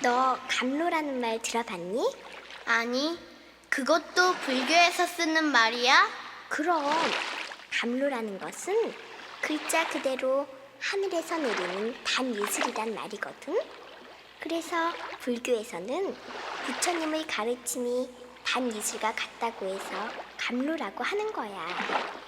너 감로라는 말 들어봤니? 아니, 그것도 불교에서 쓰는 말이야? 그럼 감로라는 것은 글자 그대로 하늘에서 내리는 단 예술이란 말이거든. 그래서 불교에서는 부처님의 가르침이 단 예술과 같다고 해서 감로라고 하는 거야.